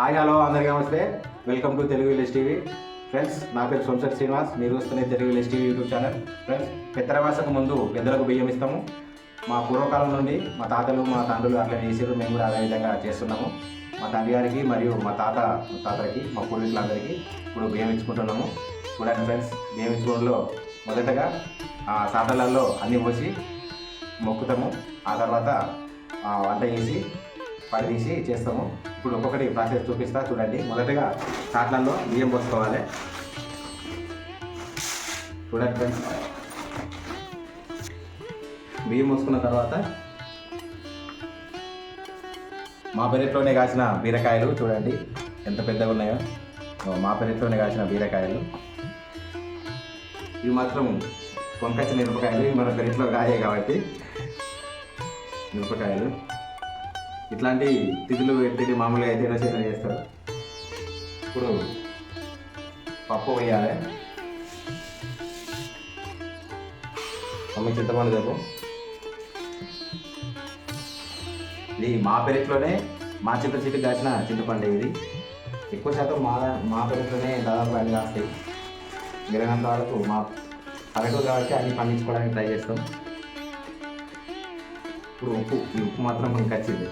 Hi hello అందరికీ నమస్తే. Welcome to Telugu village TV friends నా పేరు సోమశెట్టి శ్రీనివాస్. మీరు వస్తున్న Telugu village TV YouTube channel friends పెత్తరవాసకు ముందు పెద్దలకు బియ్యం ఇస్తాము. మా పూర్వకాలం నుండి మా తాతలు మా తండ్రులు అట్లా చేసారు మేము కూడా అదే విధంగా చేస్తున్నాము. మా తండ్రి గారికి మరియు మా తాత తాతలకి మా పూర్వీకులందరికీ ఇప్పుడు బియ్యం ఇచ్చుకుంటున్నాము. చూడండి ఫ్రెండ్స్ బియ్యం ఇచ్చుకోవడంలో మొదటగా ఆ సాటలలో అన్నీ పోసి మొక్కుతాము. ఆ తర్వాత వంట చేసి పడితీసి చేస్తాము. ఇప్పుడు ఒక్కొక్కటి ప్రాసెస్ చూపిస్తా చూడండి. మొదటగా కాట్లల్లో బియ్యం పోసుకోవాలి. చూడండి ఫ్రెండ్స్. బియ్యం పోసుకున్న తర్వాత మా పెరట్లోనే కాసిన బీరకాయలు చూడండి. ఎంత పెద్దగా ఉన్నాయో. మా పెరట్లోనే కాసిన బీరకాయలు. ఇవి మాత్రం కొంకచ్చిన మిరపకాయలు. ఇవి మన పెరట్లో కాయే కాబట్టి మిరపకాయలు. ఇట్లాంటి తిథులు పెట్టి మామూలుగా అయితే రచన చేస్తారు? ఇప్పుడు పప్పు వేయాలి. మమ్మీ చింతపండు చెప్పు. ఇది మా పెరట్లోనే మా చింత చెట్టు కాసిన చింతపండు ఇది. ఎక్కువ శాతం మా మా పెరట్లోనే దాదాపు అన్ని కాస్తాయి. మిగిలినంత వరకు మా పల్లెటూరు కాబట్టి అన్ని పండించుకోవడానికి ట్రై చేస్తాం. ఇప్పుడు ఉప్పు ఈ ఉప్పు మాత్రం మనకి వచ్చింది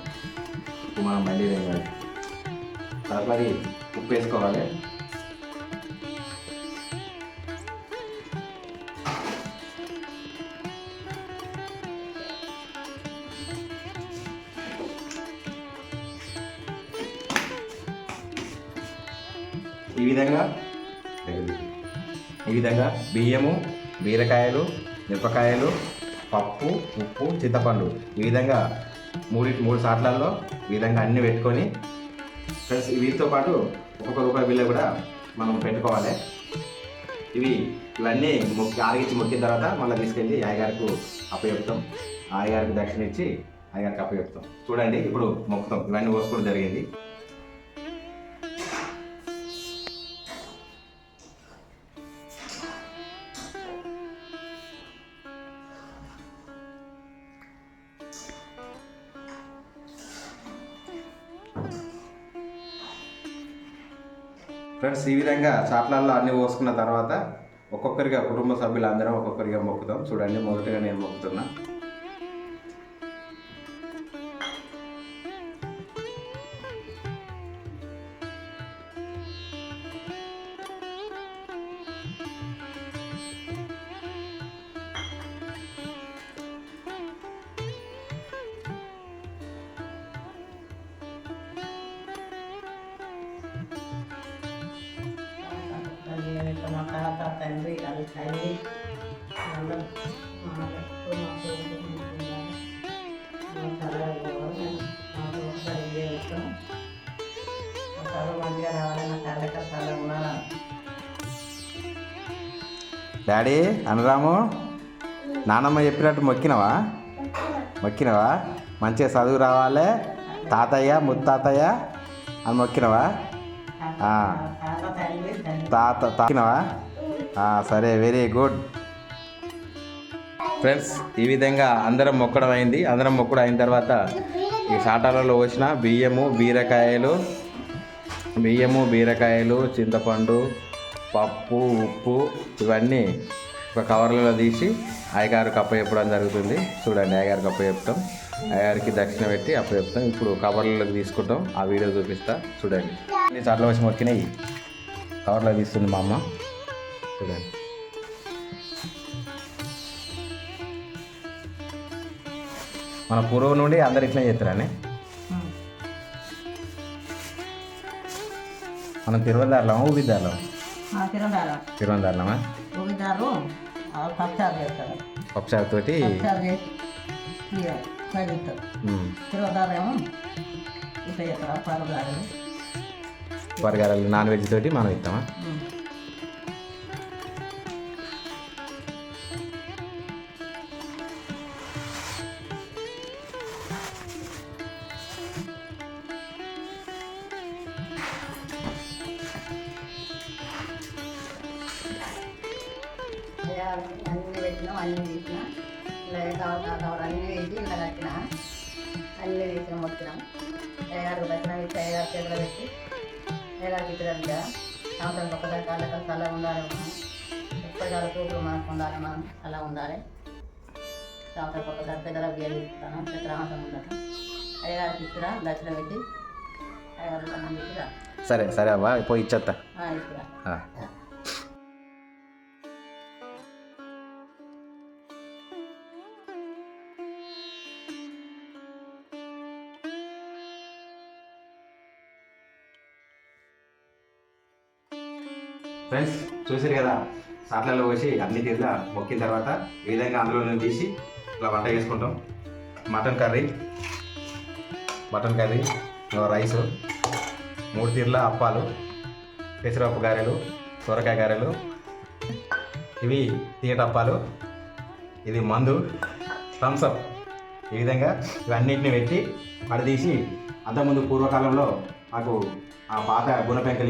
ఉప్పు మనం మళ్ళీ వేయాలి తదుపరి ఉప్పు వేసుకోవాలి. ఈ విధంగా ఈ విధంగా బియ్యము బీరకాయలు మిరపకాయలు పప్పు ఉప్పు చింతపండు ఈ విధంగా మూడి మూడు సార్లలో ఈ విధంగా అన్నీ పెట్టుకొని ప్లస్ వీటితో పాటు ఒక్కొక్క రూపాయి బిల్లు కూడా మనం పెట్టుకోవాలి. ఇవి ఇవన్నీ మొక్కి ఆరగించి మొక్కిన తర్వాత మళ్ళీ తీసుకెళ్ళి అయ్యగారికి అప్పచెప్తాం. ఆయగారికి అయ్యగారికి దక్షిణ ఇచ్చి అయ్యగారికి అప్పచెప్తాం. చూడండి ఇప్పుడు మొక్కుతాం. ఇవన్నీ కోసుకోవడం జరిగింది. ఫ్రెండ్స్ ఈ విధంగా చాట్లలో అన్ని పోసుకున్న తర్వాత ఒక్కొక్కరిగా కుటుంబ సభ్యులు అందరం ఒక్కొక్కరిగా మొక్కుతాం. చూడండి మొదటగా నేను మొక్కుతున్నా. నా తల్లికి తల ఉండాలి డాడీ అనరాము నానమ్మ చెప్పినట్టు మొక్కినవా? మొక్కినవా? మంచిగా చదువు రావాలి. తాతయ్య ముత్తాతయ్య అని మొక్కినవా? తండ్రి తండ్రి. తాత తాకినవా సరే వెరీ గుడ్. ఫ్రెండ్స్ ఈ విధంగా అందరం మొక్కడం అయింది. అందరం మొక్కడం అయిన తర్వాత ఈ సాటాలలో వచ్చిన బియ్యము బీరకాయలు బియ్యము బీరకాయలు చింతపండు పప్పు ఉప్పు ఇవన్నీ ఒక కవర్లలో తీసి అయ్యగారికి కప్ప చెప్పడం జరుగుతుంది. చూడండి అయ్యగారికి అప్ప చెప్తాం. అయ్యగారికి దక్షిణ పెట్టి అప్ప చెప్తాం. ఇప్పుడు కవర్లలోకి తీసుకుంటాం. ఆ వీడియో చూపిస్తా. చూడండి. అన్ని చాట్ల వచ్చి మొక్కినాయి. కవర్లో తీస్తుంది మా అమ్మ. చూడండి. మన పూర్వం నుండి అందరు ఇట్లా చేస్తారని? మనం తిరువదారులమా ఊబిదారులం మా తిరుమల తిరువదారులమా ఊగిదారు పక్షాలు చేస్తారు. పప్పుచారుతోటి పక్షాలు చేసి చదువుతారు తిరువదారేమో ఇట్లా చేస్తారు పరుగారు వరగారలు నాన్ వెజ్ తోటి మనం ఇస్తామా? పెట్టినాం అన్ని తీసిన ఇలా కావాలి కావాలి అన్ని వేసి ఇలా కట్టిన. అన్ని తీసిన మొత్తం. తయారు దక్షిణ తయారు చేతులు పెట్టి వేలాకి ఇద్దరు సంవత్సరం ఒక్కసారి కాళ్ళకి అలా ఉండాలి మనం ఎప్పటికాల చూపులు మనకు ఉండాలి మనం. అలా ఉండాలి. సంవత్సరం ఒక్కసారి పెద్దల బియ్యం ఇస్తాను చిత్రాంతం ఉండటం అయ్యగారికి ఇచ్చిరా దర్శనం పెట్టి అయ్యగారు సరే సరే అవ్వ పోయి ఇచ్చేస్తా ఫ్రెండ్స్ చూసారు కదా? సాట్లలో పోసి అన్ని తీరుగా మొక్కిన తర్వాత ఈ విధంగా అందులో తీసి ఇలా వంట చేసుకుంటాం. Mutton curry mutton curry rice మూడు తీర్ల అప్పాలు పెసరపప్పు గారెలు సొరకాయ గారెలు ఇవి తీయటప్పాలు ఇది మందు థమ్సప్ ఈ విధంగా ఇవన్నిటిని పెట్టి పడదీసి అంతకుముందు పూర్వకాలంలో మాకు ఆ పాత గుణపెంకల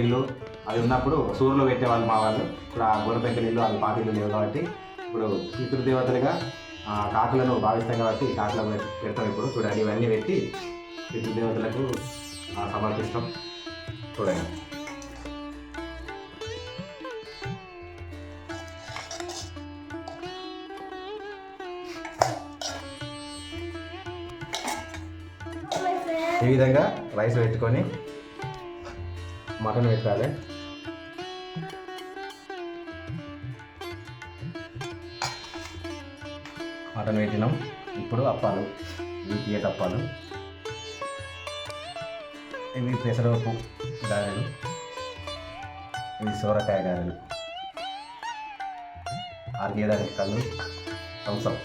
అది ఉన్నప్పుడు సూర్యులో పెట్టేవాళ్ళు మా వాళ్ళు. ఇప్పుడు ఆ గుణపెంకల అది పాత లేవు కాబట్టి ఇప్పుడు పితృదేవతలుగా దేవతలుగా కాకులను భావిస్తాం కాబట్టి కాకుల పెడతాం ఇప్పుడు. చూడండి ఇవన్నీ పెట్టి పితృదేవతలకు సమర్పిస్తాం. చూడండి. ఈ విధంగా రైస్ పెట్టుకొని మటన్ పెట్టాలి. మటన్ పెట్టినాం ఇప్పుడు అప్పాలు ఇవి తీయట అప్పాలు? ఇవి పెసరపప్పు గారెలు ఇవి సోరకాయ గారెలు. ఆరు ఆర్గేదానికి కళ్ళు థమ్సప్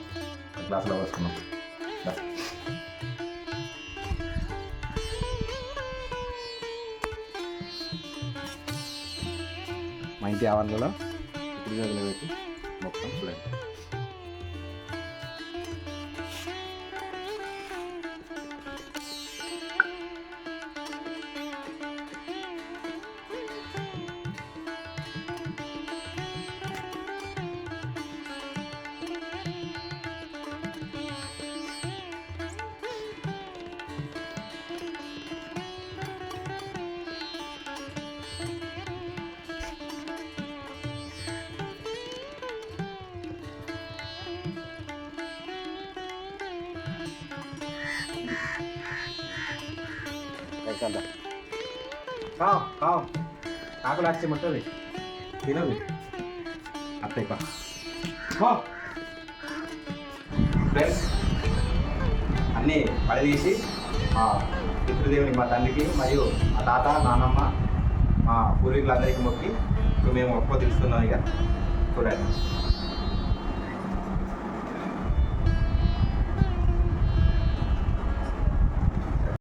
గ్లాసులో పోసుకున్నాం మా ఇంటి ఆవరణలో ఇప్పుడు పెట్టి మొత్తం చూడండి. ఎక్కడ కావు కావు ఆకులు వచ్చి ముట్టది. తినదు. అత్తయ్య ఫ్రెండ్స్ అన్నీ పడదీసి మా పితృదేవుని మా తండ్రికి మరియు మా తాత నానమ్మ మా పూర్వీకులందరికీ మొక్కి ఇప్పుడు మేము ఒక్కో తెలుస్తున్నాం ఇక. చూడండి.